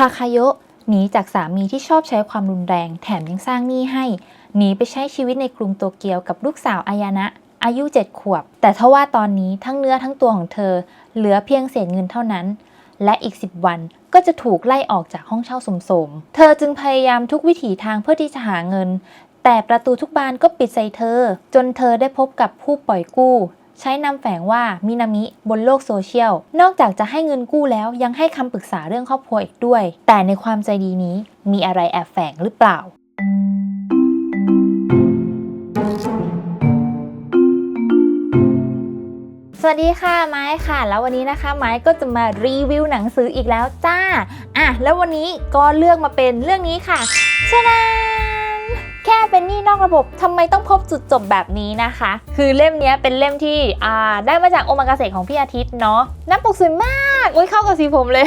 ทาคาโยะหนีจากสามีที่ชอบใช้ความรุนแรงแถมยังสร้างหนี้ให้ หนีไปใช้ชีวิตในกรุงโตเกียวกับลูกสาวอายานะ อายุ 7 ขวบ แต่ทว่าตอนนี้ทั้งเนื้อทั้งตัวของเธอ เหลือเพียงเศษเงินเท่านั้น และอีก 10 วันก็จะถูกไล่ออกจากห้องเช่าสมสม เธอจึงพยายามทุกวิถีทางเพื่อที่จะหาเงิน แต่ประตูทุกบานก็ปิดใส่เธอ จนเธอได้พบกับผู้ปล่อยกู้ ใช้นามแฝงว่ามินามิบนโลกโซเชียล นอกจากจะให้เงินกู้แล้วยังให้คำปรึกษาเรื่องครอบครัวอีกด้วย แต่ในความใจดีนี้มีอะไรแอบแฝงหรือเปล่าสวัสดีค่ะ ไม้ค่ะ แล้ววันนี้นะคะ ไม้ก็จะมารีวิวหนังสืออีกแล้วจ้า อะ แล้ววันนี้ก็เลือกมาเป็นเรื่องนี้ค่ะชนาน แค่เป็นหนี้นอกระบบทำไมต้องพบจุดจบแบบนี้นะคะ คือเล่มนี้เป็นเล่มที่อ่าได้มาจากโอมากาเสะของพี่อาทิตย์เนาะหน้าปกสวยมากอุ้ยเข้ากับสีผมเลย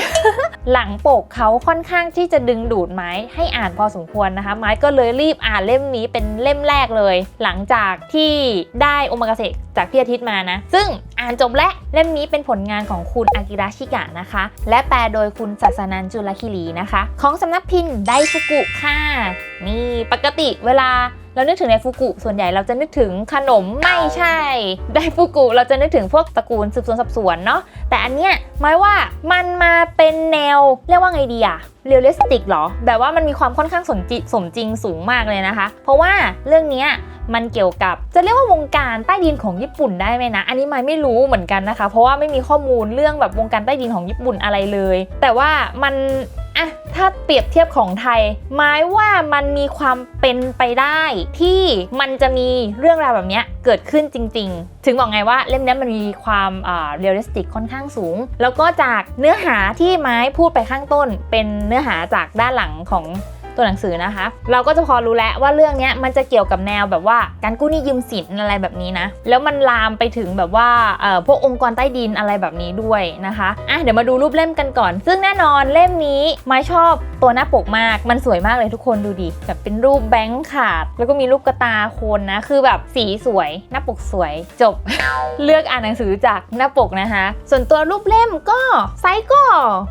หลังปกเขาค่อนข้างที่จะดึงดูดไม้ให้อ่านพอสมควรนะคะ ไม้ก็เลยรีบอ่านเล่มนี้เป็นเล่มแรกเลย หลังจากที่ได้โอมากาเสะ จากพี่อาทิตย์มานะ ซึ่งอ่านจบและเล่มนี้เป็นผลงานของคุณอากิระชิกะนะคะ และแปลโดยคุณศาสนันจุลคิรีนะคะ ของสำนักพิมพ์ไดฟุกุค่ะ นี่ปกติเวลาเรานึกถึงในฟุกุส่วนใหญ่เราจะนึกถึงขนมไม่ใช่ไดฟุกุเราจะนึกถึงพวกตระกูลสืบสวนสอบสวนเนาะแต่อันเนี้ยหมายว่ามันมาเป็นแนวเรียกว่าไงดีอะเรียลลิสติกหรอ แบบว่ามันมีความค่อนข้างสมจิสมจริงสูงมากเลยนะคะ เพราะว่าเรื่องเนี้ยมันเกี่ยวกับจะเรียกว่าวงการใต้ดินของญี่ปุ่นได้ไหมนะ อันนี้ไม่ไม่รู้เหมือนกันนะคะ เพราะว่าไม่มีข้อมูลเรื่องแบบวงการใต้ดินของญี่ปุ่นอะไรเลย แต่ว่ามัน อะถ้าเปรียบเทียบของไทยหมายว่ามันมีความเป็นไปได้ที่มันจะมีเรื่องราวแบบเนี้ยเกิดขึ้นจริง ๆ ถึงบอกไงว่าเล่มนี้มันมีความเรียลลิสติกค่อนข้างสูง แล้วก็จากเนื้อหาที่ไม้พูดไปข้างต้น เป็นเนื้อหาจากด้านหลังของ ตัวหนังสือนะคะ เราก็จะพอรู้แล้วว่าเรื่องนี้มันจะเกี่ยวกับแนวแบบว่าการกู้หนี้ยืมสินอะไรแบบนี้นะ แล้วมันลามไปถึงแบบว่าพวกองค์กรใต้ดินอะไรแบบนี้ด้วยนะคะอะเดี๋ยวมาดูรูปเล่มกันก่อน ซึ่งแน่นอนเล่มนี้ไม้ชอบตัวหน้าปกมาก มันสวยมากเลยทุกคนดูดิแบบเป็นรูปแบงค์ขาด แล้วก็มีรูปกระตาคนนะ คือแบบสีสวยหน้าปกสวยจบ เลือกอ่านหนังสือจากหน้าปกนะคะ ส่วนตัวรูปเล่มก็ไซส์ก็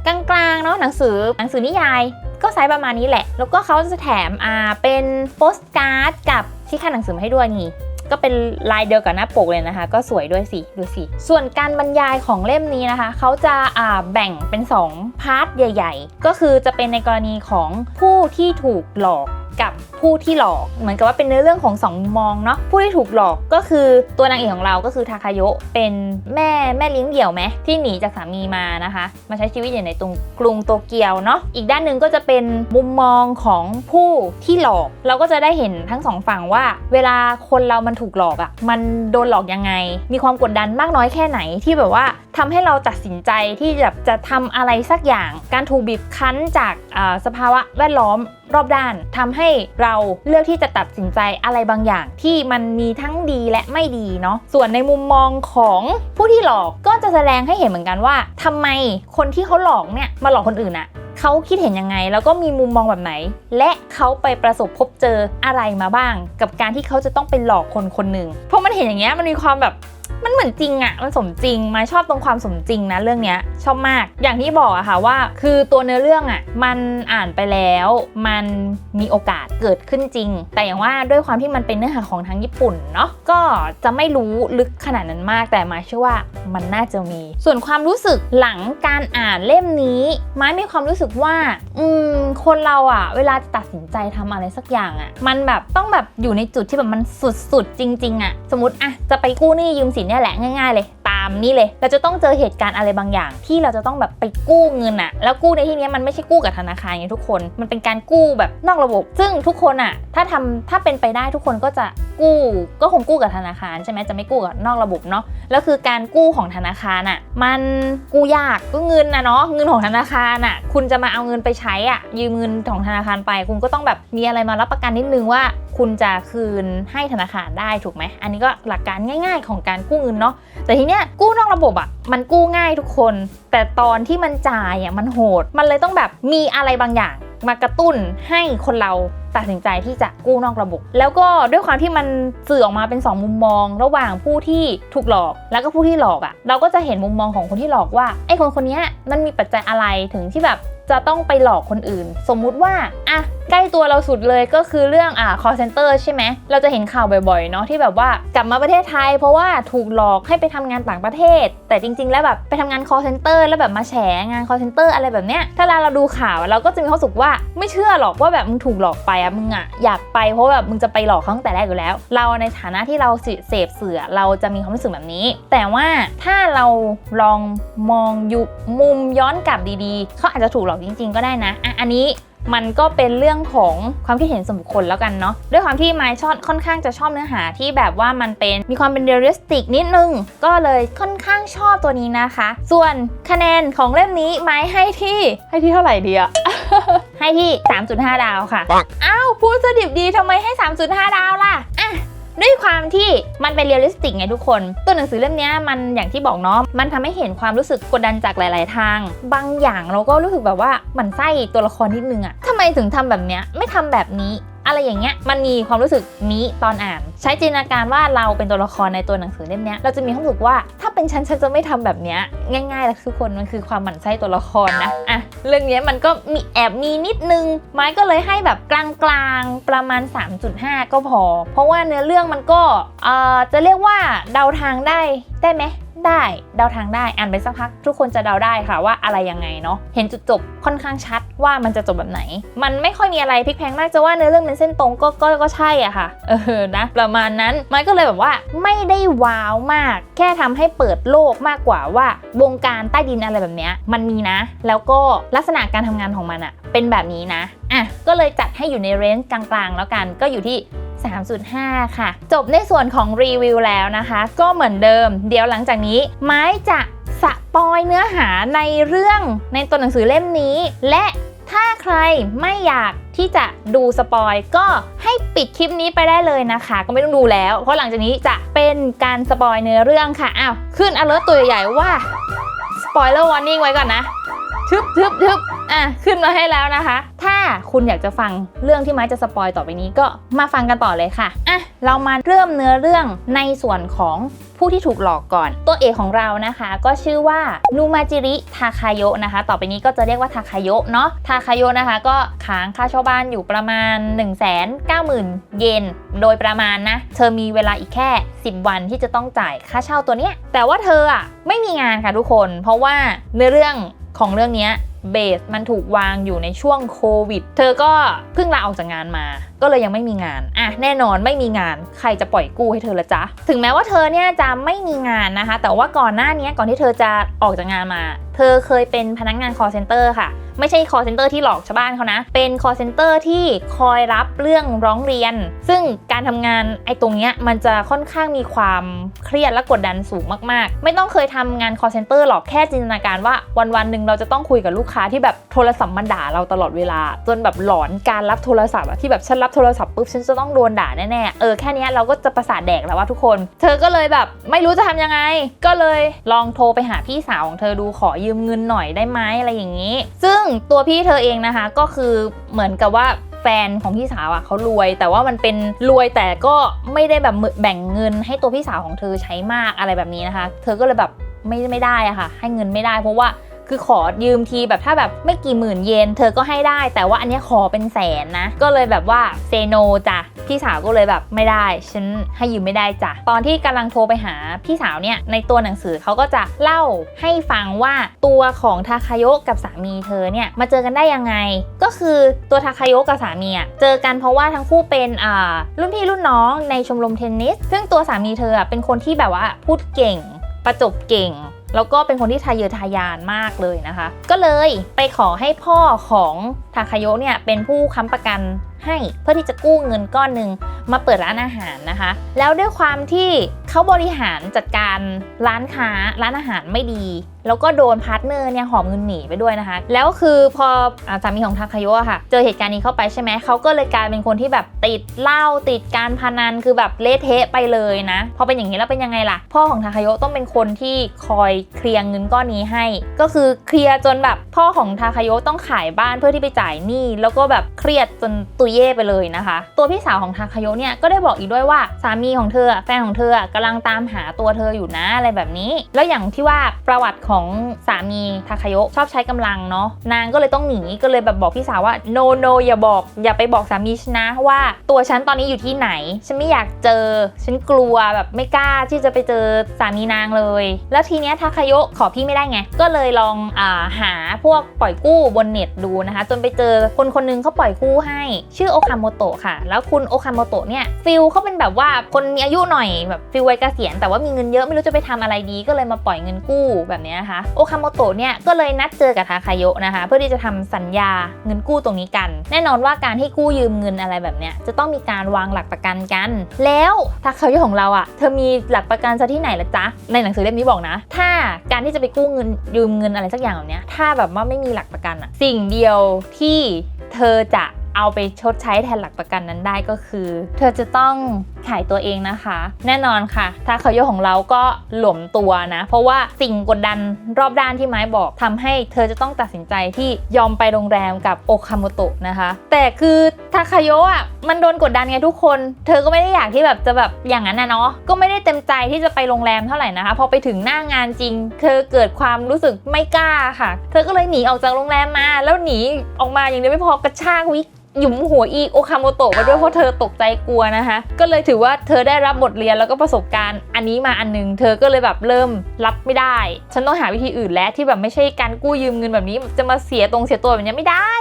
กลางๆเนาะหนังสือหนังสือนิยายก็ไซส์ประมาณนี้แหละ แล้วก็เขาจะแถมอ่าเป็นโปสการ์ดกับที่ขั้นหนังสือมาให้ด้วยนี่ก็เป็นลายเดียวกับหน้าปกเลยนะคะ ก็สวยด้วยสิดูสิ ส่วนการบรรยายของเล่มนี้นะคะ เขาจะอ่าแบ่งเป็น 2 พาร์ทใหญ่ ๆ ก็คือจะเป็นในกรณีของผู้ที่ถูกหลอก กับผู้ที่หลอกเหมือนกับว่าเป็นเนื้อเรื่องของสองมองเนาะผู้ที่ถูกหลอกก็คือตัวนางเอกของเราก็คือทาคาโยะเป็นแม่แม่เลี้ยงเดี่ยวไหมที่หนีจากสามีมานะคะ มาใช้ชีวิตอยู่ในตรงกรุงโตเกียวเนาะอีกด้านหนึ่งก็จะเป็นมุมมองของผู้ที่หลอก เราก็จะได้เห็นทั้งสองฝั่งว่า เวลาคนเรามันถูกหลอกอะ่ะมันโดนหลอกยังไง มีความกดดันมากน้อยแค่ไหนที่แบบว่าทำให้เราตัดสินใจที่จะจะทำอะไรสักอย่าง การถูกบีบคั้นจากอ่าสภาวะแวดล้อม รอบด้านทำให้เราเลือกที่จะตัดสินใจอะไรบางอย่าง ที่มันมีทั้งดีและไม่ดีเนาะส่วนในมุมมองของผู้ที่หลอกก็จะแสดงให้เห็นเหมือนกันว่าทำไมคนที่เขาหลอกเนี่ยมาหลอกคนอื่นอะเขาคิดเห็นยังไง แล้วก็มีมุมมองแบบไหน และเขาไปประสบพบเจออะไรมาบ้าง กับการที่เขาจะต้องไปหลอกคนคนหนึ่งเพราะมันเห็นอย่างเงี้ยมันมีความแบบ มันเหมือนจริงอะมันสมจริงมาชอบตรงความสมจริงนะเรื่องเนี้ยชอบมาก อย่างที่บอกอะค่ะว่า คือตัวเนื้อเรื่องอะมันอ่านไปแล้ว มันมีโอกาสเกิดขึ้นจริง แต่อย่างว่าด้วยความที่มันเป็นเนื้อหาของทางญี่ปุ่นเนาะก็จะไม่รู้ลึกขนาดนั้นมาก แต่มาเชื่อว่ามันน่าจะมี ส่วนความรู้สึกหลังการอ่านเล่มนี้ไม้มีความรู้สึกว่า อืม คนเราอะเวลาจะตัดสินใจทำอะไรสักอย่างอะมันแบบต้องแบบอยู่ในจุดที่แบบมันสุดๆจริงๆอะสมมติอะจะไปกู้หนี้ยืมสินเนี่ยแหละง่าย ๆ เลยตามนี่เลย เราจะต้องเจอเหตุการณ์อะไรบางอย่าง ที่เราจะต้องแบบไปกู้เงินอะแล้วกู้ในที่นี้มันไม่ใช่กู้กับธนาคารไงทุกคน มันเป็นการกู้แบบนอกระบบ ซึ่งทุกคนอะถ้าทำถ้าเป็นไปได้ทุกคนก็จะกู้ ก็คงกู้กับธนาคารใช่ไหมจะไม่กู้กับนอกระบบเนาะ แล้วคือการกู้ของธนาคารอะมันกู้ยากก็เงินนะเนาะ เงินของธนาคารอะคุณจะมาเอาเงินไปใช้อะยืมเงินของธนาคารไป คุณก็ต้องแบบมีอะไรมารับประกันนิดนึงว่า คุณจะคืนให้ธนาคารได้ถูกไหม อันนี้ก็หลักการง่าย ๆ ของการกู้เงินเนาะ แต่ทีเนี้ยกู้นอกระบบอะมันกู้ง่ายทุกคน แต่ตอนที่มันจ่ายอะมันโหด มันเลยต้องแบบมีอะไรบางอย่างมากระตุ้นให้คนเราตัดสินใจที่จะกู้นอกระบบ แล้วก็ด้วยความที่มันสื่อออกมาเป็น 2 มุมมอง ระหว่างผู้ที่ถูกหลอกแล้วก็ผู้ที่หลอกอะ่ะ เราก็จะเห็นมุมมองของคนที่หลอกว่าไอ้คนคนนี้มันมีปัจจัยอะไรถึงที่แบบ จะต้องไปหลอกคนอื่น สมมุติว่าอะใกล้ตัวเราสุดเลยก็คือเรื่องอ่า call center ใช่ไหม เราจะเห็นข่าวบ่อยๆ เนาะที่แบบว่ากลับมาประเทศไทย เพราะว่าถูกหลอกให้ไปทำงานต่างประเทศ แต่จริงๆ แล้วแบบไปทำงาน call center แล้วแบบมาแฉงาน call center อะไรแบบเนี้ย ถ้าเราดูข่าวเราก็จะมีความรู้สึกว่าไม่เชื่อหรอกว่าแบบมึงถูกหลอกไปอะมึงอะอยากไปเพราะแบบมึงจะไปหลอกเขาตั้งแต่แรกอยู่แล้ว เราในฐานะที่เราเสพสื่อเราจะมีความรู้สึกแบบนี้ แต่ว่าถ้าเราลองมองยุมุมย้อนกลับดีๆ เขาอาจจะถูกหลอกจริง ๆ ก็ได้นะอะอันนี้มันก็เป็นเรื่องของความคิดเห็นส่วนบุคคลแล้วกันเนาะด้วยความที่ไมค์ชอบค่อนข้างจะชอบเนื้อหาที่แบบว่ามันเป็นมีความเป็นเรียลลิสติกนิดนึง ก็เลยค่อนข้างชอบตัวนี้นะคะ ส่วนคะแนนของเล่มนี้ไมค์ให้ที่ให้ที่เท่าไหร่ดีอะให้ที่ 3.5 ดาวค่ะปังอ้าวพูดสดิบดีทำไมให้ 3.5 ดาวล่ะอะ ด้วยความที่มันเป็นเรียลลิสติกไงทุกคน ตัวหนังสือเล่มนี้มันอย่างที่บอกเนาะมันทำให้เห็นความรู้สึกกดดันจากหลาย ๆ ทาง บางอย่างเราก็รู้สึกแบบว่าหมันไส้ตัวละครนิดนึงอะทำไมถึงทำแบบเนี้ยไม่ทำแบบนี้ อะไรอย่างเงี้ยมันมีความรู้สึกนี้ตอนอ่าน ใช้จินตนาการว่าเราเป็นตัวละครในตัวหนังสือเล่มนี้เราจะมีความรู้สึกว่าถ้าเป็นฉันฉันจะไม่ทำแบบเนี้ยง่ายๆเลยทุกคนมันคือความหมั่นไส้ตัวละครนะอะเรื่องเนี้ยมันก็มีแอบมีนิดนึงไม้ก็เลยให้แบบกลางๆประมาณ 3.5 ก็พอ เพราะว่าเนื้อเรื่องมันก็เอ่อจะเรียกว่าเดาทางได้ ได้ไหมได้เดาทางได้อ่านไปสักพัก ทุกคนจะเดาได้ค่ะว่าอะไรยังไงเนาะเห็นจุดจบค่อนข้างชัดว่ามันจะจบแบบไหน มันไม่ค่อยมีอะไรพลิกแพลงมากจะว่าเนื้อเรื่องเป็นเส้นตรงก็ก็ก็ใช่อะค่ะเออนะประมาณนั้นมันก็เลยแบบว่าไม่ได้ว้าวมาก แค่ทำให้เปิดโลกมากกว่าว่าวงการใต้ดินอะไรแบบเนี้ยมันมีนะ แล้วก็ลักษณะการทำงานของมันอะเป็นแบบนี้นะ อะก็เลยจัดให้อยู่ในเรนจ์กลางๆ แล้วกันก็อยู่ที่ 3.5 ค่ะ จบในส่วนของรีวิวแล้วนะคะ ก็เหมือนเดิม เดี๋ยวหลังจากนี้ไม้จะสปอยเนื้อหาในเรื่องในตัวหนังสือเล่มนี้ และถ้าใครไม่อยากที่จะดูสปอยก็ให้ปิดคลิปนี้ไปได้เลยนะคะ ก็ไม่ต้องดูแล้ว เพราะหลังจากนี้จะเป็นการสปอยเนื้อเรื่องค่ะอ้าวขึ้น alert ตัวใหญ่ว่า spoiler warning ไว้ก่อนนะ ทึบทึบทึบอะขึ้นมาให้แล้วนะคะ ถ้าคุณอยากจะฟังเรื่องที่ไม้จะสปอยต่อไปนี้ก็มาฟังกันต่อเลยค่ะอะเรามาเริ่มเนื้อเรื่องในส่วนของผู้ที่ถูกหลอกก่อน ตัวเอกของเรานะคะก็ชื่อว่านูมาจิริทาคาโยนะคะ ต่อไปนี้ก็จะเรียกว่าทาคาโยเนาะทาคาโยนะคะ ก็ค้างค่าเช่าบ้านอยู่ประมาณ 1 9 0 0 0 0 เยนโดยประมาณนะ เธอมีเวลาอีกแค่ 10 วันที่จะต้องจ่ายค่าเช่าตัวเนี้ยแต่ว่าเธออะไม่มีงานค่ะทุกคน เพราะว่าในเรื่อง ของเรื่องเนี้ยเบสมันถูกวางอยู่ในช่วงโควิด เธอก็เพิ่งลาออกจากงานมา ก็เลยยังไม่มีงาน อะ แน่นอนไม่มีงาน ใครจะปล่อยกู้ให้เธอละจ๊ะ ถึงแม้ว่าเธอเนี่ยจะไม่มีงานนะคะ แต่ว่าก่อนหน้านี้ก่อนที่เธอจะออกจากงานมา เธอเคยเป็นพนักงาน call center ค่ะไม่ใช่ call center ที่หลอกชาวบ้านเขานะ เป็น call center ที่คอยรับเรื่องร้องเรียน ซึ่งการทำงานไอ้ตรงเนี้ยมันจะค่อนข้างมีความเครียดและกดดันสูงมากๆ ไม่ต้องเคยทำงาน call center หรอก แค่จินตนาการว่าวันวันๆหนึ่งเราจะต้องคุยกับลูกค้าที่แบบโทรศัพท์มาด่าเราตลอดเวลา จนแบบหลอนการรับโทรศัพท์ที่แบบฉันรับโทรศัพท์ปุ๊บฉันจะต้องโดนด่าแน่ๆเออแค่นี้เราก็จะประสาทแดกแล้วว่าทุกคน เธอก็เลยแบบไม่รู้จะทำยังไง ก็เลยลองโทรไปหาพี่สาวของเธอดูขอยืมเงินหน่อยได้ไหมอะไรอย่างนี้ ซึ่งตัวพี่เธอเองนะคะก็คือเหมือนกับว่าแฟนของพี่สาวอะเขารวย แต่ว่ามันเป็นรวยแต่ก็ไม่ได้แบบแบ่งเงินให้ตัวพี่สาวของเธอใช้มากอะไรแบบนี้นะคะ เธอก็เลยแบบไม่ไม่ได้อะค่ะ ให้เงินไม่ได้เพราะว่า คือขอยืมทีแบบถ้าแบบไม่กี่หมื่นเยนเธอก็ให้ได้ แต่ว่าอันนี้ขอเป็นแสนนะ ก็เลยแบบว่าเซโนจ้ะพี่สาวก็เลยแบบไม่ได้ ฉันให้ยืมไม่ได้จ้ะตอนที่กำลังโทรไปหาพี่สาวเนี่ยในตัวหนังสือเขาก็จะเล่าให้ฟังว่าตัวของทาคาโยะกับสามีเธอเนี่ยมาเจอกันได้ยังไง ก็คือตัวทาคาโยะกับสามีอะเจอกันเพราะว่าทั้งคู่เป็นอ่ารุ่นพี่รุ่นน้องในชมรมเทนนิส ซึ่งตัวสามีเธออะเป็นคนที่แบบว่าพูดเก่งประจบเก่ง แล้วก็เป็นคนที่ทะเยอทะยานมากเลยนะคะ ก็เลยไปขอให้พ่อของทาคาโยเนี่ยเป็นผู้ค้ำประกันให้เพื่อที่จะกู้เงินก้อนหนึ่งมาเปิดร้านอาหารนะคะ แล้วด้วยความที่เขาบริหารจัดการร้านค้าร้านอาหารไม่ดี แล้วก็โดนพาร์ทเนอร์เนี่ยหอบเงินหนีไปด้วยนะคะ แล้วคือพออสามีของทาคาโยะค่ะ เจอเหตุการณ์นี้เข้าไปใช่ไหมเขาก็เลยกลายเป็นคนที่แบบติดเหล้าติดการพนันคือแบบเละเทะไปเลยนะพอเป็นอย่างนี้แล้วเป็นยังไงล่ะ พ่อของทาคาโยะต้องเป็นคนที่คอยเคลียร์เงินก้อนนี้ให้ ก็คือเคลียร์จนแบบพ่อของทาคาโยะต้องขายบ้านเพื่อที่ไปจ่ายหนี้แล้วก็แบบเครียดจนตุยเย่ไปเลยนะคะ ตัวพี่สาวของทาคาโยะเนี่ยก็ได้บอกอีกด้วยว่าสามีของเธอแฟนของเธอกำลังตามหาตัวเธออยู่นะอะไรแบบนี้ แล้วอย่างที่ว่าประวัติของสามีทาคาโยะชอบใช้กำลังเนาะนางก็เลยต้องหนีก็เลยแบบบอกพี่สาวว่า no no อย่าบอก อย่าไปบอกสามีฉันนะว่าตัวฉันตอนนี้อยู่ที่ไหน ฉันไม่อยากเจอ ฉันกลัวแบบไม่กล้าที่จะไปเจอสามีนางเลย แล้วทีเนี้ยทาคาโยะขอพี่ไม่ได้ไง ก็เลยลองอาหาพวกปล่อยกู้บนเน็ตดูนะคะ จนไปเจอคนคนหนึงเขาปล่อยกู้ให้ ชื่อโอคาโมโตะค่ะ แล้วคุณโอคาโมโตะเนี่ยฟิลเขาเป็นแบบว่าคนมีอายุหน่อยแบบฟิลวัยเกษียณแต่ว่ามีเงินเยอะไม่รู้จะไปทำอะไรดีก็เลยมาปล่อยเงินกู้แบบเนี้ยนะคะโอคาโมโตะเนี่ยก็เลยนัดเจอกับทาคาโยะนะคะ เพื่อที่จะทำสัญญาเงินกู้ตรงนี้กัน แน่นอนว่าการให้กู้ยืมเงินอะไรแบบเนี้ยจะต้องมีการวางหลักประกันกัน แล้วทาคาโยะของเราอะ่ะเธอมีหลักประกันซะที่ไหนละจ๊ะในหนังสือเล่มนี้บอกนะ ถ้าการที่จะไปกู้เงินยืมเงินอะไรสักอย่างแบบเนี้ยถ้าแบบว่าไม่มีหลักประกันอะสิ่งเดียวที่เธอจะเอาไปชดใช้แทนหลักประกันนั้นได้ก็คือ เธอจะต้อง ขายตัวเองนะคะ แน่นอนค่ะทาคาโยะของเราก็หลวมตัวนะ เพราะว่าสิ่งกดดันรอบด้านที่ไม้บอกทำให้เธอจะต้องตัดสินใจที่ยอมไปโรงแรมกับโอคาโมโตะนะคะ แต่คือทาคาโยะอะมันโดนกดดันไงทุกคน เธอก็ไม่ได้อยากที่แบบจะแบบอย่างนั้นนะเนาะก็ไม่ได้เต็มใจที่จะไปโรงแรมเท่าไหร่นะคะพอไปถึงหน้างานจริง เธอเกิดความรู้สึกไม่กล้าค่ะ เธอก็เลยหนีออกจากโรงแรมมา แล้วหนีออกมาอย่างเดียวไม่พอกระชากวิก หยุมหัวอีโอคาโมโตะมาด้วยเพราะเธอตกใจกลัวนะคะ ก็เลยถือว่าเธอได้รับบทเรียนแล้วก็ประสบการณ์อันนี้มาอันหนึง เธอก็เลยแบบเริ่มรับไม่ได้ ฉันต้องหาวิธีอื่นแล้วที่แบบไม่ใช่การกู้ยืมเงินแบบนี้จะมาเสียตรงเสียตัวแบบนี้ไม่ได้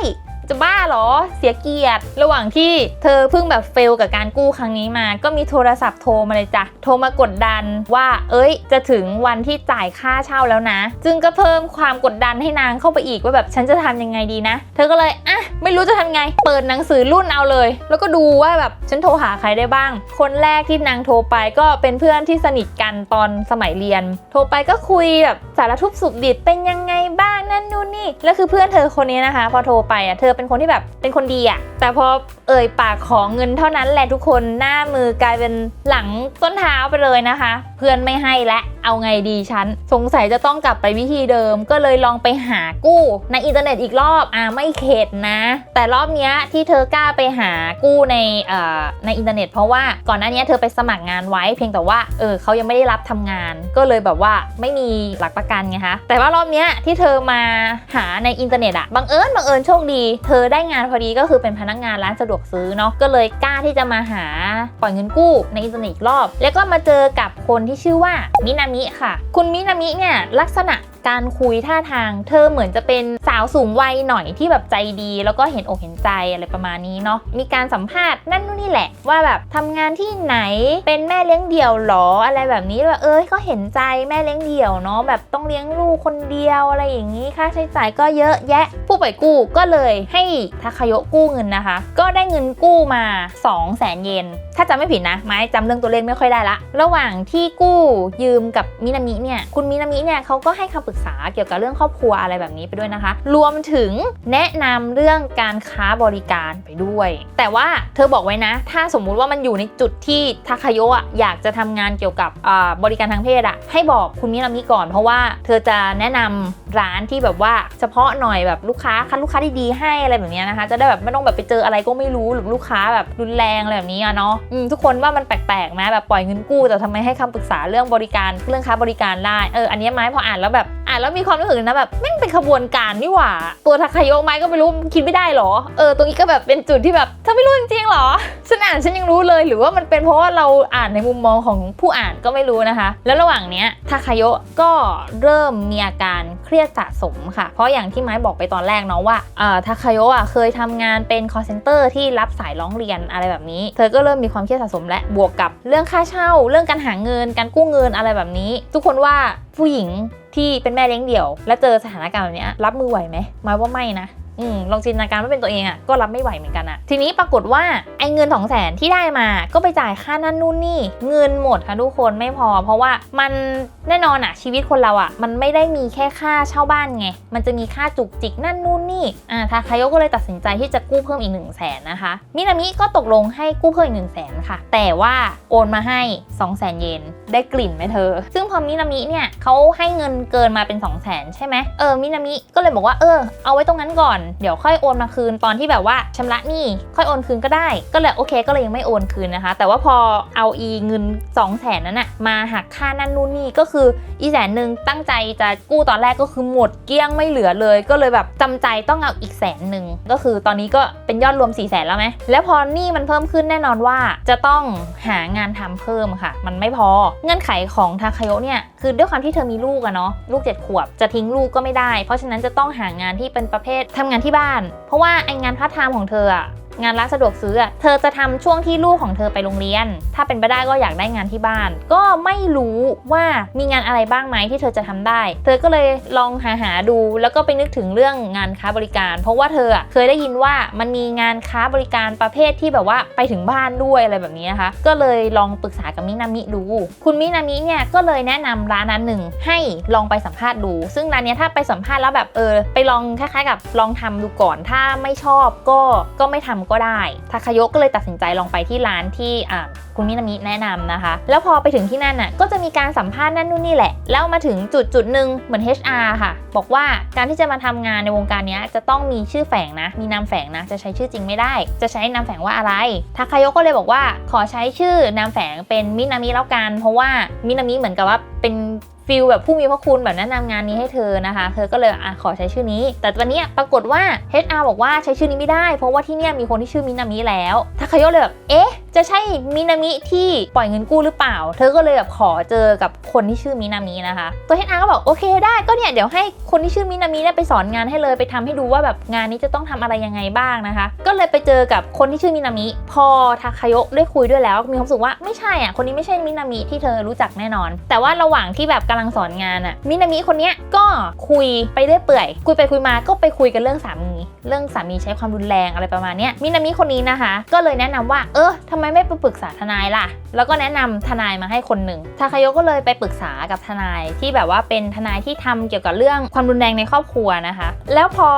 จะบ้าเหรอ เสียเกียรติ ระหว่างที่เธอเพิ่งแบบเฟลกับการกู้ครั้งนี้มา ก็มีโทรศัพท์โทรมาเลยจ้ะ โทรมากดดันว่า เอ้ย จะถึงวันที่จ่ายค่าเช่าแล้วนะ จึงก็เพิ่มความกดดันให้นางเข้าไปอีกว่าแบบฉันจะทำยังไงดีนะ เธอก็เลย อะ ไม่รู้จะทำไง เปิดหนังสือรุ่นเอาเลย แล้วก็ดูว่าแบบฉันโทรหาใครได้บ้าง คนแรกที่นางโทรไปก็เป็นเพื่อนที่สนิทกันตอนสมัยเรียน โทรไปก็คุยแบบสารทุกข์สุขดิบเป็นยังไงบ้าง นั่นนู่นนี่แล้วคือเพื่อนเธอคนนี้นะคะ พอโทรไปอะเธอเป็นคนที่แบบเป็นคนดีอะแต่พอเอ่ยปากขอเงินเท่านั้นแหละทุกคนหน้ามือกลายเป็นหลังต้นเท้าไปเลยนะคะ เพื่อนไม่ให้และเอาไงดีฉันสงสัยจะต้องกลับไปวิธีเดิม ก็เลยลองไปหากู้ในอินเทอร์เน็ตอีกรอบอ่าไม่เข็ดนะ แต่รอบนี้ที่เธอกล้าไปหากู้ในเอ่อในอินเทอร์เน็ต เพราะว่าก่อนหน้านี้เธอไปสมัครงานไว้ เพียงแต่ว่าเออเขายังไม่ได้รับทำงาน ก็เลยแบบว่าไม่มีหลักประกันไงคะแต่ว่ารอบนี้ที่เธอมาหาในอินเทอร์เน็ตอะบังเอิญบังเอิญโชคดี เธอได้งานพอดีก็คือเป็นพนักงานร้านสะดวกซื้อเนาะก็เลยกล้าที่จะมาหาปล่อยเงินกู้ในอินเทอร์เน็ตรอบ แล้วก็มาเจอกับคนที่ชื่อว่ามินามิค่ะ คุณมินามิเนี่ยลักษณะ การคุยท่าทาง เธอเหมือนจะเป็นสาวสูงวัยหน่อยที่แบบใจดี แล้วก็เห็นอกเห็นใจอะไรประมาณนี้เนาะมีการสัมภาษณ์นั่นนู่นนี่แหละ ว่าแบบทำงานที่ไหนเป็นแม่เลี้ยงเดี่ยวหรออะไรแบบนี้แบบเอ้ยก็เห็นใจแม่เลี้ยงเดี่ยวเนาะแบบต้องเลี้ยงลูกคนเดียวอะไรอย่างนี้ค่าใช้จ่ายก็เยอะแยะ ผู้ปล่อยกู้ก็เลยให้ทาคาโยกู้เงินนะคะ ก็ได้เงินกู้มา 2 0 0แสนเยนถ้าจำไม่ผิดนะ ไม้จำเรื่องตัวเลขไม่ค่อยได้ละ ระหว่างที่กู้ยืมกับมินามิเนี่ย คุณมินามิเนี่ยเขาก็ให้คำปรึกษาเกี่ยวกับเรื่องครอบครัวอะไรแบบนี้ไปด้วยนะคะ รวมถึงแนะนำเรื่องการค้าบริการไปด้วย แต่ว่าเธอบอกไว้นะ ถ้าสมมุติว่ามันอยู่ในจุดที่ทาคาโยะอยากจะทำงานเกี่ยวกับบริการทางเพศอะให้บอกคุณมินามิก่อน เพราะว่าเธอจะแนะนำร้านที่แบบว่าเฉพาะหน่อยแบบลูกค้าคัดลูกค้าที่ดีให้อะไรแบบนี้นะคะ จะได้แบบไม่ต้องแบบไปเจออะไรก็ไม่รู้หรือลูกค้าแบบรุนแรงอะไรแบบนี้อะเนาะทุกคนว่ามันแปลกๆไหมแบบปล่อยเงินกู้แต่ทำไมให้คำปรึกษาเรื่องบริการเรื่องค้าบริการได้เอออันนี้ไม้พออ่านแล้วแบบานแล้วมีความรู้สึกนะแบบแม่งเป็นขบวนการนี่หว่า ตัวทาคาโยะไม้ก็ไม่รู้คิดไม่ได้หรอเออตรงนี้ก็แบบเป็นจุดที่แบบเธอไม่รู้จริงๆหรอฉันอ่านฉันยังรู้เลยหรือว่ามันเป็นเพราะว่าเราอ่านในมุมมองของผู้อ่านก็ไม่รู้นะคะ แล้วระหว่างเนี้ยทาคาโยะก็เริ่มมีอาการเครียดสะสมค่ะ เพราะอย่างที่ไม้บอกไปตอนแรกเนาะว่าเอ่อทาคาโยะอะเคยทำงานเป็น call center ที่รับสายร้องเรียนอะไรแบบนี้ เธอก็เริ่มมีความเครียดสะสมและบวกกับเรื่องค่าเช่า เรื่องการหาเงิน การกู้เงินอะไรแบบนี้ ทุกคนว่าผู้หญิง ที่เป็นแม่เลี้ยงเดี่ยว และเจอสถานการณ์แบบนี้รับมือไหวไหมหมายว่าไม่นะ อืมลองจินตนาการว่าเป็นตัวเองอะ่ะก็รับไม่ไหวเหมือนกันอะทีนี้ปรากฏว่าไอ้เงิน2 0 0แสนที่ได้มาก็ไปจ่ายค่านั่นนู่นนี่ เงินหมดค่ะทุกคนไม่พอ เพราะว่ามันแน่นอนอะชีวิตคนเราอะมันไม่ได้มีแค่ค่าเช่าบ้านไง มันจะมีค่าจุกจิกนั่นนู่นนี่อ่าทาคายโยก็เลยตัดสินใจที่จะกู้เพิ่มอีก1 0 0 0 0แสนนะคะมินามิก็ตกลงให้กู้เพิ่มอีก1 0 0 0 0แสนค่ะ แต่ว่าโอนมาให้2 0 0 0 0 0เยนได้กลิ่นไหมเธอ ซึ่งพอมินามิเนี่ยเขาให้เงินเกินมาเป็น2 0 0 0 0 0ใช่ไหมเออมินามิก็เลยบอกว่าเออเอาไว้ตรงนั้นก่อนเดี๋ยวค่อยโอนมาคืนตอนที่แบบว่าชำระหนี้ค่อยโอนคืนก็ได้ ก็เลยโอเค ก็เลยยังไม่โอนคืนนะคะ แต่ว่าพอเอาอีเงิน2 0 0 0 0 0นั้นอะมาหักค่านั่นนู่นนี่ก็คืออีแสนหนึ่งตั้งใจจะกู้ตอนแรกก็คือหมดเกลี้ยงไม่เหลือเลย ก็เลยแบบจำใจต้องเอาอีกแสนหนึ่งก็คือตอนนี้ก็เป็นยอดรวม4ี่แสนแล้วไหมแล้วพอหนี้มันเพิ่มขึ้นแน่นอนว่าจะต้องหางานทำเพิ่มค่ะ มันไม่พอเงื่อนไขของทาคาโยะเนี่ยคือด้วยความที่เธอมีลูกอะเนาะลูกเจ็ดขวบจะทิ้งลูกก็ไม่ได้ เพราะฉะนั้นจะต้องหางานที่เป็นประเภททำงานที่บ้าน เพราะว่าไองานพาร์ทไทม์ของเธออะ งานร้านสะดวกซื้ออะเธอจะทำช่วงที่ลูกของเธอไปโรงเรียน ถ้าเป็นไปได้ก็อยากได้งานที่บ้าน ก็ไม่รู้ว่ามีงานอะไรบ้างไหมที่เธอจะทำได้ เธอก็เลยลองหาหาดู แล้วก็ไปนึกถึงเรื่องงานค้าบริการ เพราะว่าเธออะเคยได้ยินว่ามันมีงานค้าบริการประเภทที่แบบว่าไปถึงบ้านด้วยอะไรแบบนี้นะคะ ก็เลยลองปรึกษากับมินามิดู คุณมินามิเนี่ยก็เลยแนะนำร้านนั้นหนึ่งให้ลองไปสัมภาษณ์ดู ซึ่งร้านเนี้ยถ้าไปสัมภาษณ์แล้วแบบเออไปลองคล้ายๆ กับลองทำดูก่อน ถ้าไม่ชอบก็ก็ไม่ทำก็ได้ทาคาโยะก็เลยตัดสินใจลองไปที่ร้านที่คุณมินามิแนะนำนะคะ แล้วพอไปถึงที่นั่นน่ะก็จะมีการสัมภาษณ์นั่นนู่นนี่แหละ แล้วมาถึงจุดจุดหนึ่งเหมือน HR ค่ะ บอกว่าการที่จะมาทำงานในวงการนี้จะต้องมีชื่อแฝงนะ มีนามแฝงนะ จะใช้ชื่อจริงไม่ได้ จะใช้นามแฝงว่าอะไรทาคาโยะก็เลยบอกว่าขอใช้ชื่อนามแฝงเป็นมินามิแล้วกัน เพราะว่ามินามิเหมือนกับว่าเป็น ฟิลแบบผู้มีพระคุณแบบแนะนำงานนี้ให้เธอนะคะ เธอก็เลยอะขอใช้ชื่อนี้ แต่วันเนี้ยปรากฏว่า HR บอกว่าใช้ชื่อนี้ไม่ได้ เพราะว่าที่เนี่ยมีคนที่ชื่อมินามิแล้วทาคาโยะเลยแบบเอ๊ะ จะใช่มินามิที่ปล่อยเงินกู้หรือเปล่า เธอก็เลยแบบขอเจอกับคนที่ชื่อมินามินะคะ ตัว HR ก็บอกโอเคได้ก็เนี่ยเดี๋ยวให้คนที่ชื่อมินามิเนี่ยไปสอนงานให้เลยไปทำให้ดูว่าแบบงานนี้จะต้องทำอะไรยังไงบ้างนะคะ ก็เลยไปเจอกับคนที่ชื่อมินามิ พอทาคาโยะได้คุยด้วยแล้ว มีความรู้สึกว่าไม่ใช่อะคนนี้ไม่ใช่มินามิที่เธอรู้จักแน่นอน แต่ว่าระหว่างที่แบบกำลังสอนงานอะมินามิคนเนี้ยก็คุยไปเรื่อยเปื่อยคุยไปคุยมาก็ไปคุยกันเรื่องสามี เรื่องสามีใช้ความรุนแรงอะไรประมาณเนี้ยมินามิคนนี้นะคะ ก็เลยแนะนำว่า เออทำไมไม่ไปปรึกษาทนายล่ะ แล้วก็แนะนำทนายมาให้คนหนึ่งทาคาโยก็เลยไปปรึกษากับทนายที่แบบว่าเป็นทนายที่ทำเกี่ยวกับเรื่องความรุนแรงในครอบครัวนะคะ แล้วพอ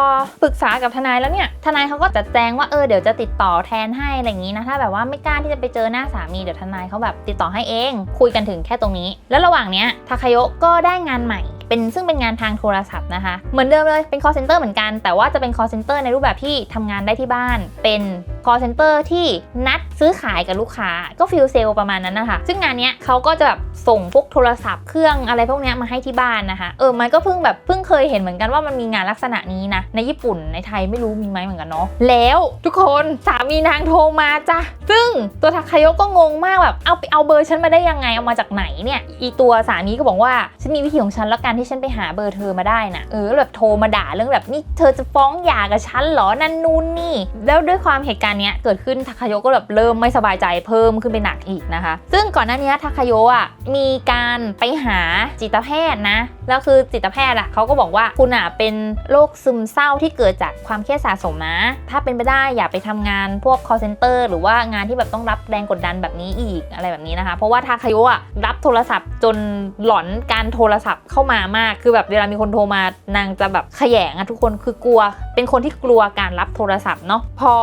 ปรึกษากับทนายแล้วเนี่ยทนายเขาก็จัดแจ้งว่าเออเดี๋ยวจะติดต่อแทนให้อะไรอย่างนี้นะถ้าแบบว่าไม่กล้าที่จะไปเจอหน้าสามีเดี๋ยวทนายเขาแบบติดต่อให้เอง คุยกันถึงแค่ตรงนี้ แล้วระหว่างเนี้ยทาคาโยก็ได้งานใหม่เป็นซึ่งเป็นงานทางโทรศัพท์นะคะ เหมือนเดิมเลยเป็น call center เหมือนกัน แต่ว่าจะเป็น call center ในรูปแบบที่ทำงานได้ที่บ้านเป็น call center ที่นัดซื้อขายกับลูกค้าก็ฟิลเซลประมาณนั้นนะคะ ซึ่งงานนี้เขาก็จะแบบส่งพวกโทรศัพท์เครื่องอะไรพวกนี้มาให้ที่บ้านนะคะเออมันก็เพิ่งแบบเพิ่งเคยเห็นเหมือนกันว่ามันมีงานลักษณะนี้นะในญี่ปุ่นในไทยไม่รู้มีไหมเหมือนกันเนาะแล้วทุกคนสามีนางโทรมาจ้ะซึ่งตัวทาคาโยะก็งงมากแบบเอาไปเอาเบอร์ฉันมาได้ยังไงเอามาจากไหนเนี่ยอีตัวสามีก็บอกว่าฉันมีวิธีของฉันแล้วกันที่ฉันไปหาเบอร์เธอมาได้นะเออแล้วแบบโทรมาด่าเรื่องแบบนี่เธอจะฟ้องหย่ากับฉันเหรอนั่นนู่นนี่ แล้วด้วยความเหตุการณ์เนี้ยเกิดขึ้นทาคาโยก็แบบเริ่มไม่สบายใจเพิ่มขึ้นไปหนักอีกนะคะ ซึ่งก่อนหน้านี้ทาคาโยอะมีการไปหาจิตแพทย์นะแล้วคือจิตแพทย์อะเขาก็บอกว่าคุณอะเป็นโรคซึมเศร้าที่เกิดจากความเครียดสะสมนะ ถ้าเป็นไปได้อย่าไปทำงานพวก call center หรือว่างานที่แบบต้องรับแรงกดดันแบบนี้อีกอะไรแบบนี้นะคะ เพราะว่าทาคาโยะอะรับโทรศัพท์จนหลอนการโทรศัพท์เข้ามามาก คือแบบเวลามีคนโทรมานางจะแบบขยงอะทุกคนคือกลัว เป็นคนที่กลัวการรับโทรศัพท์เนาะพอ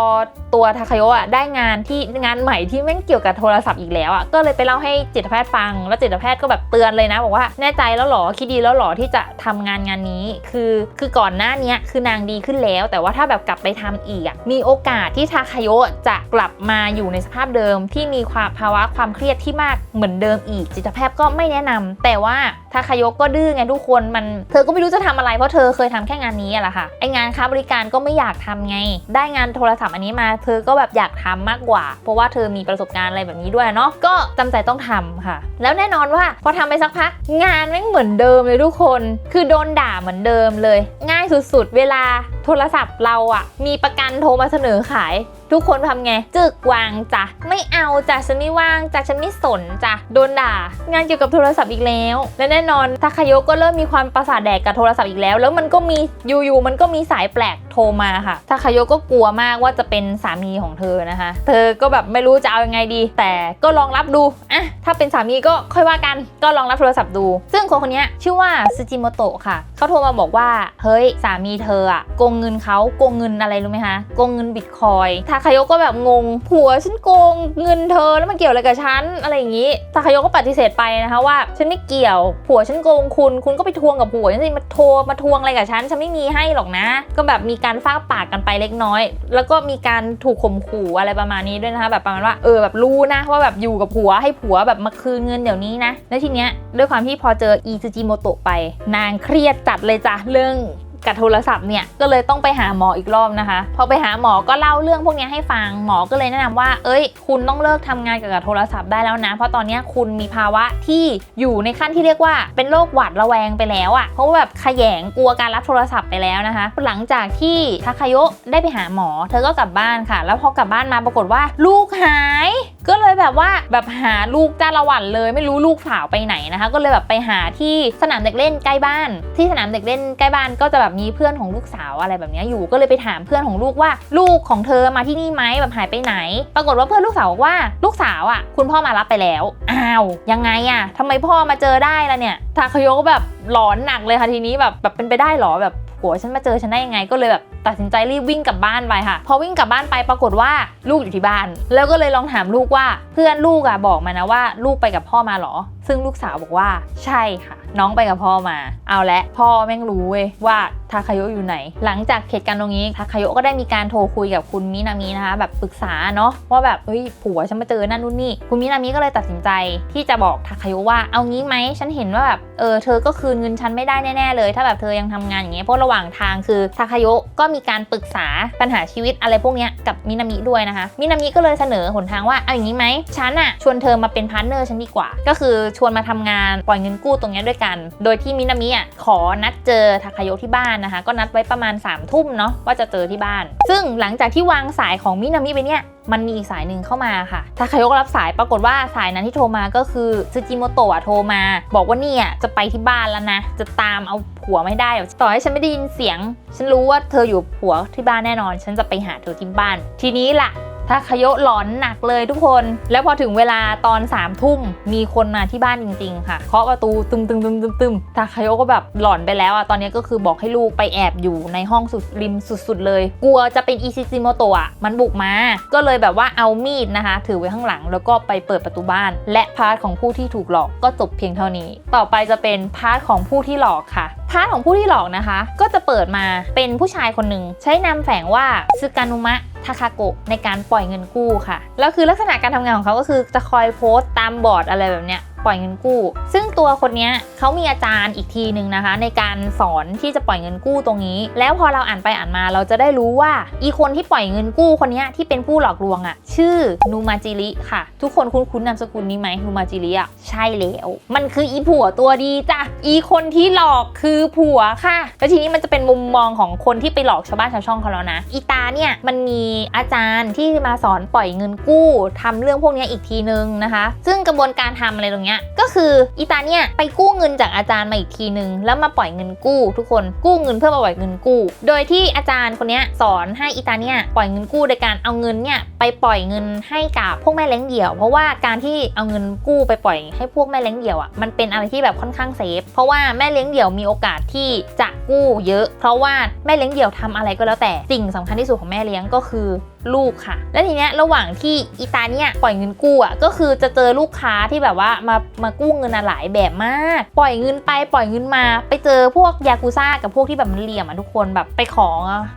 ตัวทาคาโยะอะได้งานที่งานใหม่ที่แม่งเกี่ยวกับโทรศัพท์อีกแล้วอะก็เลยไปเล่าให้จิตแพทย์ฟัง แล้วจิตแพทย์ก็แบบเตือนเลยนะบอกว่าแน่ใจแล้วหรอคิดดีแล้วหรอที่จะทำงานงานนี้ คือคือก่อนหน้านี้คือนางดีขึ้นแล้ว แต่ว่าถ้าแบบกลับไปทำอีกอะมีโอกาสที่ทาคาโยะจะกลับมาอยู่ในสภาพเดิม ที่มีความภาวะความเครียดที่มากเหมือนเดิมอีก จิตแพทย์ก็ไม่แนะนำแต่ว่าทาคาโยะก็ดื้อไงทุกคนมันเธอก็ไม่รู้จะทำอะไรเพราะเธอเคยทำแค่งานนี้อะแหละค่ะไองานค้าบริการก็ไม่อยากทำไง ได้งานโทรศัพท์อันนี้มาเธอก็แบบอยากทำมากกว่า เพราะว่าเธอมีประสบการณ์อะไรแบบนี้ด้วยเนาะก็จำใจต้องทำค่ะ แล้วแน่นอนว่าพอทำไปสักพัก งานไม่เหมือนเดิมเลยทุกคน คือโดนด่าเหมือนเดิมเลย ง่ายสุดๆ เวลา โทรศัพท์เราอะมีประกันโทรมาเสนอขาย ทุกคนทำไง จึกวางจ้ะไม่เอาจ้ะฉันไม่ว่างจ้ะฉันไม่สนจ้ะโดนด่า งานเกี่ยวกับโทรศัพท์อีกแล้ว และแน่นอนทาคาโยก็เริ่มมีความประสาทแดกกับโทรศัพท์อีกแล้ว แล้วมันก็มีอยู่ๆมันก็มีสายแปลกโทโทรมาค่ะทาคาโยก็กลัวมากว่าจะเป็นสามีของเธอนะคะ เธอก็แบบไม่รู้จะเอายังไงดี แต่ก็ลองรับดูอะถ้าเป็นสามีก็ค่อยว่ากัน ก็ลองรับโทรศัพท์ดู ซึ่งคนคนนี้ชื่อว่าซูจิโมโตะค่ะเขาโทรมาบอกว่าเฮ้ยสามีเธออะโกงเงินเขาโกงเงินอะไรรู้ไหมคะโกงเงินบิตคอยทาคาโยก็แบบงงผัวฉันโกงเงินเธอแล้วมันเกี่ยวอะไรกับฉันอะไรอย่างนี้ทาคาโยก็ปฏิเสธไปนะคะว่า ฉันไม่เกี่ยว ผัวฉันโกงคุณ คุณก็ไปทวงกับผัวฉันสิมาโทรมาทวงอะไรกับฉันฉันไม่มีให้หรอกนะ ก็แบบมีการฟาดปากกันไปเล็กน้อย แล้วก็มีการถูกข่มขู่อะไรประมาณนี้ด้วยนะคะแบบประมาณว่าเออแบบรู้นะว่าแบบอยู่กับผัวให้ผัวแบบมาคืนเงินเดี๋ยวนี้นะแล้วทีเนี้ยด้วยความที่พอเจออีซูจิโมโตะไป นางเครียดจัดเลยจ้ะเรื่อง กับโทรศัพท์เนี่ยก็เลยต้องไปหาหมออีกรอบนะคะ พอไปหาหมอก็เล่าเรื่องพวกนี้ให้ฟังหมอก็เลยแนะนำว่า เอ้ย คุณต้องเลิกทำงานเกี่ยวกับโทรศัพท์ได้แล้วนะ เพราะตอนนี้คุณมีภาวะที่อยู่ในขั้นที่เรียกว่าเป็นโรคหวัดระแวงไปแล้วอะ่ะเพราะว่าแบบขยงกลัวการรับโทรศัพท์ไปแล้วนะคะ หลังจากที่ทาคาโยะได้ไปหาหมอ เธอก็กลับบ้านค่ะ แล้วพอกลับบ้านมาปรากฏว่า ลูกหาย ก็เลยแบบว่าแบบหาลูกจ้าละวันเลย ไม่รู้ลูกสาวไปไหนนะคะ ก็เลยแบบไปหาที่สนามเด็กเล่นใกล้บ้าน ที่สนามเด็กเล่นใกล้บ้านก็จะแบบมีเพื่อนของลูกสาวอะไรแบบนี้อยู่ ก็เลยไปถามเพื่อนของลูกว่า ลูกของเธอมาที่นี่ไหมแบบหายไปไหน ปรากฏว่าเพื่อนลูกสาวบอกว่าลูกสาวอะ คุณพ่อมารับไปแล้วอ้าวยังไงอะทำไมพ่อมาเจอได้ล่ะเนี่ยทาคโยก็แบบหลอนหนักเลยค่ะทีนี้แบบแบบเป็นไปได้หรอแบบผัวฉันมาเจอฉันได้ยังไง ก็เลยแบบตัดสินใจรีบวิ่งกลับบ้านไปค่ะพอวิ่งกลับบ้านไปปรากฏว่าลูกอยู่ที่บ้าน แล้วก็เลยลองถามลูกว่าเพื่อนลูกอะบอกมานะว่า ลูกไปกับพ่อมาเหรอ ซึ่งลูกสาวบอกว่าใช่ค่ะ น้องไปกับพ่อมา เอาละพ่อแม่งรู้เว้ยว่าทาคาโยอยู่ไหน หลังจากเหตุการณ์ตรงนี้ทาคาโยก็ได้มีการโทรคุยกับคุณมินามินะคะแบบปรึกษาเนาะว่าแบบเฮ้ยผัวฉันมาเจอนั่นนู่นนี่คุณมินามิก็เลยตัดสินใจ ที่จะบอกทาคาโยว่าเอางี้ไหมฉันเห็นว่าแบบเออเธอก็คืนเงินฉันไม่ได้แน่ๆเลย ถ้าแบบเธอยังทำงานอย่างเงี้ยเพราะระหว่างทางคือทาคาโยะก็มีการปรึกษาปัญหาชีวิตอะไรพวกนี้กับมินามิด้วยนะคะ มินามิก็เลยเสนอหนทางว่าเอาอย่างนี้ไหมฉันอะชวนเธอมาเป็นพาร์ทเนอร์ฉันดีกว่า ก็คือชวนมาทำงานปล่อยเงินกู้ตรงนี้ด้วยกัน โดยที่มินามิอะขอนัดเจอทาคาโยะที่บ้านนะคะ ก็นัดไว้ประมาณ3ามทุ่มเนาะว่าจะเจอที่บ้าน ซึ่งหลังจากที่วางสายของมินามิไปเนี่ยมันมีอีกสายหนึ่งเข้ามาค่ะทาคายะก็รับสายปรากฏว่าสายนั้นที่โทรมาก็คือซูจิโมโตะโทรมา บอกว่าเนี่ยจะไปที่บ้านแล้วนะ จะตามเอาผัวไม่ได้ ต่อให้ฉันไม่ได้ยินเสียง ฉันรู้ว่าเธออยู่ผัวที่บ้านแน่นอน ฉันจะไปหาเธอที่บ้าน ทีนี้ล่ะทาคาโยะหลอนหนักเลยทุกคน แล้วพอถึงเวลาตอน3ามทุ่มมีคนมาที่บ้านจริง ๆ ค่ะเคาะประตูตึมตึมตึมตึมตึมทาคาโยก็แบบหลอนไปแล้วอะตอนนี้ก็คือบอกให้ลูกไปแอบอยู่ในห้องสุดริมสุด ๆ เลย กลัวจะเป็นอีซิซิโมโตะมันบุกมา ก็เลยแบบว่าเอามีดนะคะ ถือไว้ข้างหลังแล้วก็ไปเปิดประตูบ้าน และพาร์ทของผู้ที่ถูกหลอกก็จบเพียงเท่านี้ ต่อไปจะเป็นพาร์ทของผู้ที่หลอกค่ะพาร์ทของผู้ที่หลอกนะคะ ก็จะเปิดมาเป็นผู้ชายคนหนึ่งใช้นามแฝงว่าซึกานุมะทาคาโกะในการปล่อยเงินกู้ค่ะ แล้วคือลักษณะการทำงานของเขาก็คือจะคอยโพสต์ตามบอร์ดอะไรแบบเนี้ย ปล่อยเงินกู้ ซึ่งตัวคนนี้เขามีอาจารย์อีกทีหนึ่งนะคะ ในการสอนที่จะปล่อยเงินกู้ตรงนี้ แล้วพอเราอ่านไปอ่านมาเราจะได้รู้ว่าอีคนที่ปล่อยเงินกู้คนนี้ที่เป็นผู้หลอกลวงอะ่ะ ชื่อนูมาจิริค่ะ ทุกคนคุ้นๆนนามสกุลนี้ไหมนูมาจิริอะ่ะใช่แล้วมันคืออีผัวตัวดีจ้ะอีคนที่หลอกคือผัวค่ะแล้วทีนี้มันจะเป็นมุมมองของคนที่ไปหลอกชาวบ้านชาวช่องเขาแล้วนะอีตาเนี่ยมันมีอาจารย์ที่มาสอนปล่อยเงินกู้ทำเรื่องพวกนี้อีกทีนึงนะคะ ซึ่งกระบวนการทำอะไรตรงเนี้ยก็คืออีตาเนี่ยไปกู้เงินจากอาจารย์มาอีกทีนึง แล้วมาปล่อยเงินกู้ ทุกคนกู้เงินเพื่อมาปล่อยเงินกู้ โดยที่อาจารย์คนนี้สอนให้อีตาเนี่ยปล่อยเงินกู้โดยการเอาเงินเนี่ยไปปล่อยเงินให้กับพวกแม่เลี้ยงเดี่ยว เพราะว่าการที่เอาเงินกู้ไปปล่อยให้พวกแม่เลี้ยงเดี่ยวอะมันเป็นอะไรที่แบบค่อนข้างเซฟเพราะว่าแม่เลี้ยงเดี่ยวมีโอกาสที่จะกู้เยอะ เพราะว่าแม่เลี้ยงเดี่ยวทำอะไรก็แล้วแต่สิ่งสำคัญที่สุดของแม่เลี้ยงก็คือ ลูกค่ะ และทีเนี้ยระหว่างที่อีตาเนี่ยปล่อยเงินกู้อะก็คือจะเจอลูกค้าที่แบบว่ามามากู้เงินหลายแบบมาก ปล่อยเงินไปปล่อยเงินมา ไปเจอพวกยากุซ่ากับพวกที่แบบมันเหลี่ยมอะทุกคนแบบไปขอ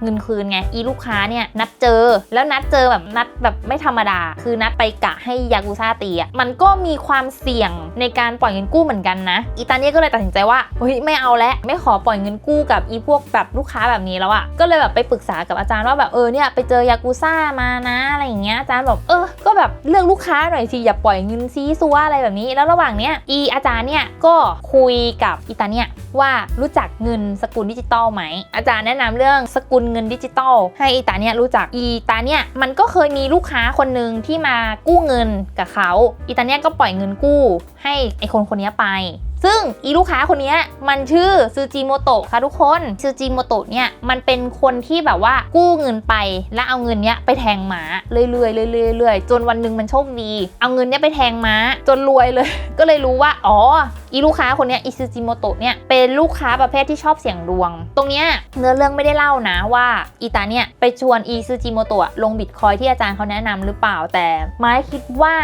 เงินคืนไงอีลูกค้าเนี่ยนัดเจอแล้วนัดเจอแบบนัดแบบไม่ธรรมดา คือนัดไปกะให้ยากุซ่าตีอะมันก็มีความเสี่ยงในการปล่อยเงินกู้เหมือนกันนะอีตาเนี่ยก็เลยตัดสินใจว่าเฮ้ยไม่เอาแล้วไม่ขอปล่อยเงินกู้กับอีพวกแบบลูกค้าแบบนี้แล้วอะก็เลยแบบไปปรึกษากับอาจารย์ว่าแบบเออเนี่ยไปเจอยากุซ่ามานะอะไรอย่างเงี้ยอาจารย์บอกเออก็แบบเลือกลูกค้าหน่อยสิอย่าปล่อยเงินซีซัวอะไรแบบนี้ แล้วระหว่างเนี้ยอีอาจารย์เนี่ยก็คุยกับอีตาเนี่ยว่ารู้จักเงินสกุลดิจิตอลไหมอาจารย์แนะนำเรื่องสกุลเงินดิจิตอลให้อีตาเนี่ยรู้จักอีตาเนี่ยมันก็เคยมีลูกค้าคนหนึ่งที่มากู้เงินกับเขาอีตาเนี่ยก็ปล่อยเงินกู้ให้ไอคนคนนี้ไป ซึ่งอีลูกค้าคนนี้มันชื่อซูจิโมโตะค่ะทุกคนซูจิโมโตะเนี่ยมันเป็นคนที่แบบว่ากู้เงินไป แล้วเอาเงินเนี้ยไปแทงหมาเรื่อยๆเรื่อยๆจนวันหนึ่งมันโชคดี เอาเงินเนี้ยไปแทงม้าจนรวยเลย ก็เลยรู้ว่าอ๋ออีลูกค้าคนนี้อิซูจิโมโตะเนี่ยเป็นลูกค้าประเภทที่ชอบเสี่ยงดวง ตรงเนี้ยเนื้อเรื่องไม่ได้เล่านะว่าอีตาเนี่ยไปชวนอีซูจิโมโตะลงบิตคอยที่อาจารย์เขาแนะนำหรือเปล่าแต่ไม้คิดว่า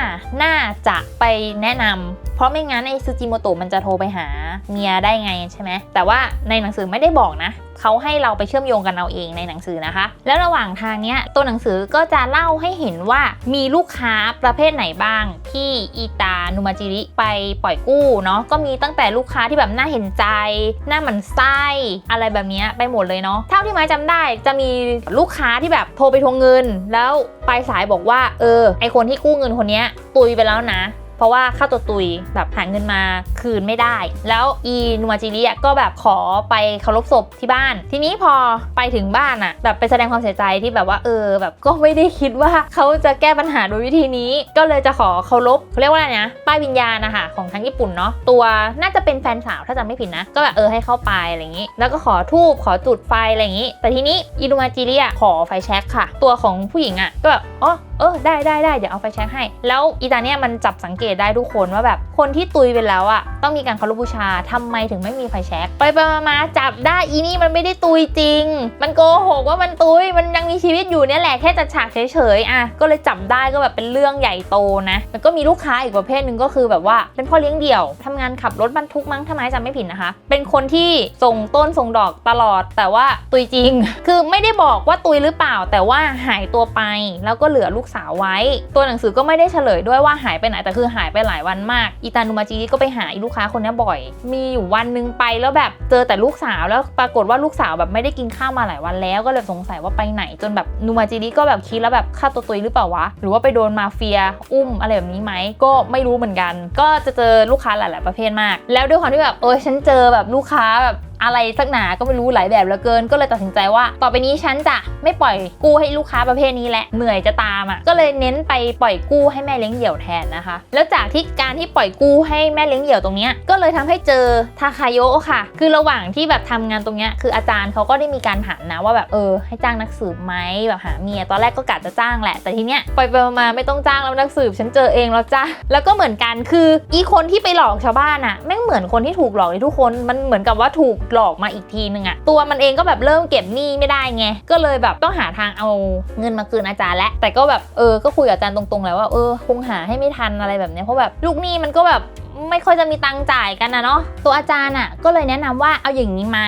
น่าจะไปแนะนำเพราะไม่งั้นไอซูจิโมโตะมันจะโทรไปหาเมียได้ไงใช่ไหมแต่ว่าในหนังสือไม่ได้บอกนะเขาให้เราไปเชื่อมโยงกันเอาเองในหนังสือนะคะ แล้วระหว่างทางเนี้ยตัวหนังสือก็จะเล่าให้เห็นว่ามีลูกค้าประเภทไหนบ้าง ที่อีตานุมาจิริไปปล่อยกู้เนาะก็มีตั้งแต่ลูกค้าที่แบบน่าเห็นใจ หน้าหมันไส้อะไรแบบเนี้ยไปหมดเลยเนาะเท่าที่ไม้จำได้จะมีลูกค้าที่แบบโทรไปทวงเงิน แล้วปลายสายบอกว่าเออไอคนที่กู้เงินคนเนี้ยตุยไปแล้วนะ เพราะว่าค่าตัวตุยแบบหาเงินมาคืนไม่ได้ แล้วอีนูมาจิริอะก็แบบขอไปเคารพศพที่บ้าน ทีนี้พอไปถึงบ้านอะแบบไปแสดงความเสียใจที่แบบว่าเออ แบบก็ไม่ได้คิดว่าเขาจะแก้ปัญหาโดยวิธีนี้ ก็เลยจะขอเคารพเขาเรียกว่าอะไรนะป้ายวิญญาณนะคะของทางญี่ปุ่นเนาะตัวน่าจะเป็นแฟนสาวถ้าจำไม่ผิดนะ ก็แบบเออให้เข้าไปอะไรอย่างนี้ แล้วก็ขอทูบขอจุดไฟอะไรอย่างนี้ แต่ทีนี้อีนูมาจิริอะขอไฟแช็กค่ะ ตัวของผู้หญิงอะก็แบบอ๋อเออได้ได้ได้เดี๋ยวเอาไฟแช็กให้ แล้วอีตาเนี่ยมันจับสังเกตได้ทุกคนว่าแบบคนที่ตุยไปแล้วอะต้องมีการเคารพบูชาทำไมถึงไม่มีไฟแช็กไปไปมามาจับได้อีนี่มันไม่ได้ตุยจริง มันโกหกว่ามันตุยมันยังมีชีวิตอยู่เนี่ยแหละแค่จัดฉากเฉยๆอะก็เลยจับได้ก็แบบเป็นเรื่องใหญ่โตนะมันก็มีลูกค้าอีกประเภทหนึ่งก็คือแบบว่าเป็นพ่อเลี้ยงเดี่ยวทำงานขับรถบรรทุกมั้งถ้าไมจำไม่ผิดนะคะ เป็นคนที่ส่งต้นส่งดอกตลอด แต่ว่าตุยจริง คือไม่ได้บอกว่าตุยหรือเปล่า แต่ว่าหายตัวไปแล้วก็เหลือลูกกสาวไว้ ตัวหนังสือก็ไม่ได้เฉลยด้วยว่าหายไปไหนแต่คือหายไปหลายวันมากอีตานุมาจิก็ไปหาอีลูกค้าคนนี้บ่อย มีอยู่วันหนึงไปแล้วแบบเจอแต่ลูกสาวแล้วปรากฏว่าลูกสาวแบบไม่ได้กินข้าวมาหลายวันแล้วก็เลยสงสัยว่าไปไหน จนแบบนูมาจิริก็แบบคิดแล้วแบบฆ่าตัวตุยหรือเปล่าวะหรือว่าไปโดนมาเฟียอุ้มอะไรแบบนี้ไหมก็ไม่รู้เหมือนกัน ก็จะเจอลูกค้าหลาย ๆ ประเภทมาก แล้วด้วยความที่แบบเออฉันเจอแบบลูกค้าแบบ อะไรสักหนาก็ไม่รู้หลายแบบเหลือเกิน ก็เลยตัดสินใจว่า ต่อไปนี้ฉันจะไม่ปล่อยกู้ให้ลูกค้าประเภทนี้แหละเหนื่อยจะตามอะก็เลยเน้นไปปล่อยกู้ให้แม่เลี้ยงเดี่ยวแทนนะคะ แล้วจากที่การที่ปล่อยกู้ให้แม่เลี้ยงเดี่ยวตรงเนี้ยก็เลยทำให้เจอทาคาโยะค่ะ คือระหว่างที่แบบทำงานตรงเนี้ยคืออาจารย์เขาก็ได้มีการถามนะว่าแบบเออให้จ้างนักสืบไหมแบบหาเมียตอนแรกก็กะจะจ้างแหละ แต่ทีเนี้ยปล่อยไปมาไม่ต้องจ้างแล้วนักสืบฉันเจอเองแล้วจ้าแล้วก็เหมือนกันคืออีคนที่ไปหลอกชาวบ้านอะแม่งเหมือนคนที่ถูกหลอกเลยทุกคนมันเหมือนกับว่าถูกหลอกมาอีกทีนึงอะตัวมันเองก็แบบเริ่มเก็บหนี้ไม่ได้ไง ก็เลยแบบต้องหาทางเอาเงินมาคืนอาจารย์และแต่ก็แบบเออก็คุยกับอาจารย์ตรงๆ แล้วว่าเออคงหาให้ไม่ทันอะไรแบบเนี้ยเพราะแบบลูกหนี้มันก็แบบ ไม่ค่อยจะมีตังจ่ายกันนะเนาะตัวอาจารย์อะก็เลยแนะนำว่าเอาอย่างนี้ไหม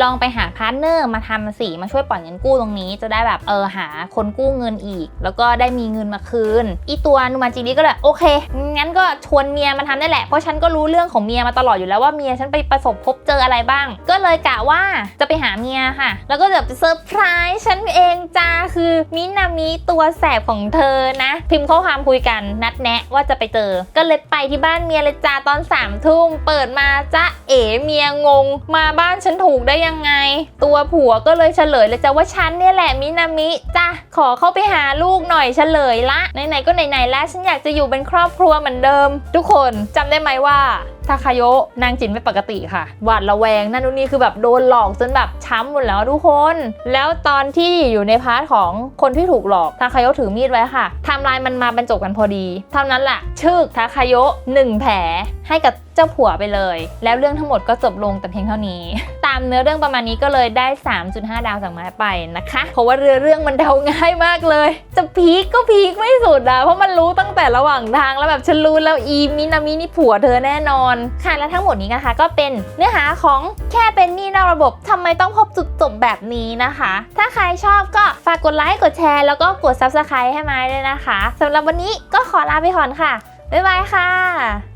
ลองไปหาพาร์ทเนอร์มาทำสีมาช่วยปล่อยเงินกู้ตรงนี้ จะได้แบบเออหาคนกู้เงินอีก แล้วก็ได้มีเงินมาคืน อีตัวนุมาจิริก็เลยโอเค งั้นก็ชวนเมียมาทำได้แหละ เพราะฉันก็รู้เรื่องของเมียมาตลอดอยู่แล้วว่าเมียฉันไปประสบพบเจออะไรบ้าง ก็เลยกะว่าจะไปหาเมียค่ะ แล้วก็จะไปเซอร์ไพรส์ฉันเองจ้าคือมินามิตัวแสบของเธอนะ พิมพ์ข้อความคุยกันนัดแนะว่าจะไปเจอ ก็เลยไปที่บ้านเมียเลยจ้าตอนสามทุ่มเปิดมาจ้าเอ๋เมียงง มาบ้านฉันถูกได้ยังไง ตัวผัวก็เลยเฉลยเลยจ้าว่าฉันเนี่ยแหละมินามิจ้าขอเข้าไปหาลูกหน่อยเฉลยละไหนๆก็ไหนๆแล้วฉันอยากจะอยู่เป็นครอบครัวเหมือนเดิม ทุกคนจำได้ไหมว่า ทาคาโยะนางจินไม่ปกติค่ะ หวาดระแวงนั่นนู่นนี่คือแบบโดนหลอกจนแบบช้ำหมดแล้วทุกคน แล้วตอนที่อยู่ในพาร์ทของคนที่ถูกหลอกทาคาโยะถือมีดไว้ค่ะไทม์ไลน์มันมาบรรจบกันพอดี เท่านั้นแหละชึกทาคาโยะหนึ่งแผลให้กับ เจ้าผัวไปเลย แล้วเรื่องทั้งหมดก็จบลงแต่เพียงเท่านี้ ตามเนื้อเรื่องประมาณนี้ก็เลยได้ 3.5 ดาวจากไม้ไปนะคะ เพราะว่าเรือเรื่องมันเดาง่ายมากเลย จะพีคก็พีคไม่สุดอะเพราะมันรู้ตั้งแต่ระหว่างทางแล้วแบบฉันรู้แล้วอีมินามินี่ผัวเธอแน่นอนค่ะและทั้งหมดนี้นะคะ ก็เป็นเนื้อหาของแค่เป็นหนี้นอกระบบทำไมต้องพบจุดจบแบบนี้นะคะ ถ้าใครชอบก็ฝากกดไลค์กดแชร์แล้วก็กด subscribe ให้ไม้ด้วยนะคะสำหรับวันนี้ก็ขอลาไปก่อนค่ะบ๊ายบายค่ะ